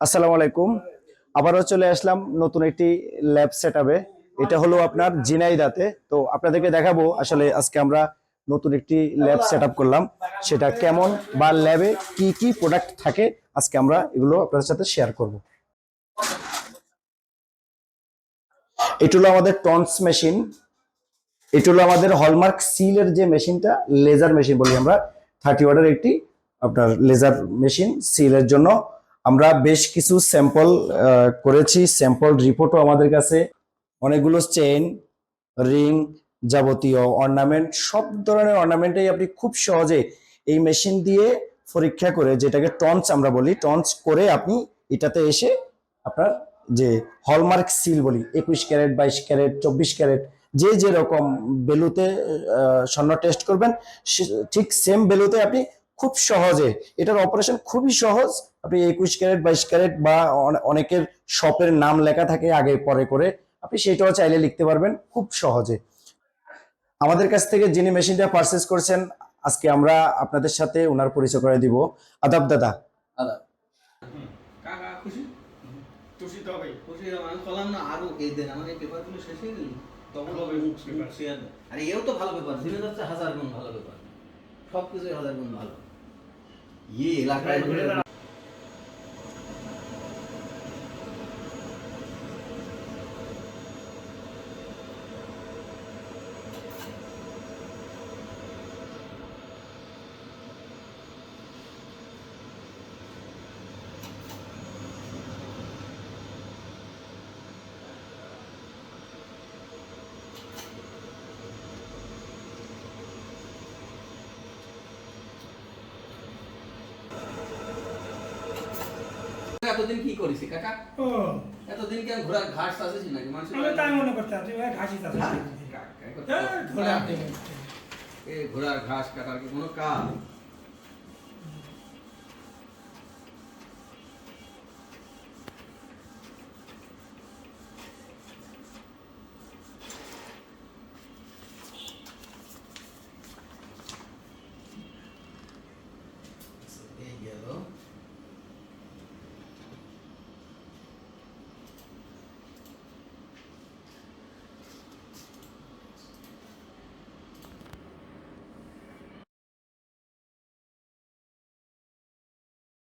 আসসালামু আলাইকুম। আবারও চলে আসলাম নতুন একটি ল্যাব সেট এটা হলো আপনার জিনাইদাতে তো আপনাদেরকে দেখাবো আসলে আজকে আমরা নতুন একটি ল্যাব সেট করলাম। সেটা কেমন বা ল্যাবে কি কি প্রোডাক্ট থাকে আজকে আমরা এগুলো আপনাদের সাথে শেয়ার করব। এটা হলো আমাদের টন্স মেশিন। এটা হলো আমাদের হলমার্ক সিলের যে মেশিনটা, লেজার মেশিন বলি আমরা। থার্টি ওয়ার্ডের একটি আপনার লেজার মেশিন সিলের জন্য। আমরা বেশ কিছু স্যাম্পল করেছি। স্যাম্পল রিপোর্টও আমাদের কাছে। অনেকগুলো চেইন রিং যাবতীয় অর্নামেন্ট সব ধরনের অর্নামেন্টেই আপনি খুব সহজে এই মেশিন দিয়ে পরীক্ষা করে, যেটাকে টঞ্চ আমরা বলি টঞ্চ করে আপনি এটাতে এসে আপনার যে হলমার্ক সিল বলি, একুশ ক্যারেট, বাইশ ক্যারেট, চব্বিশ ক্যারেট, যে যে রকম বেলুতে স্বর্ণ টেস্ট করবেন ঠিক সেম বেলুতে আপনি খুব সহজে, এটার অপারেশন খুবই সহজ আপনি একুশ ক্যারেট বাইশ ক্যারেট বা অনেকের শপের নাম লেখা থাকে আগে পরে করে আপনি সেটাও চাইলে লিখতে পারবেন খুব সহজে। আমাদের কাছ থেকে যিনি মেশিনটা পারচেস করছেন আজকে আমরা আপনাদের সাথে ওনার পরিচয় করে দিব। আদাব দাদা। আরও ভালো এও তো ভালো পেপার জিনে যাচ্ছে হাজার গুণ ভালো পেপার সব হাজার গুণ ভালো। ইয়ে এলাকায় এতদিন কি করিস কাকা? ও। এতদিন কি ঘোড়ার ঘাস চাষেছি নাকি? মানুষ আমি তাই মনে করতাম তুই ভাই ঘাসি। চাষ এ, ঘোড়ার ঘাস কাটার কি কোনো কাজ?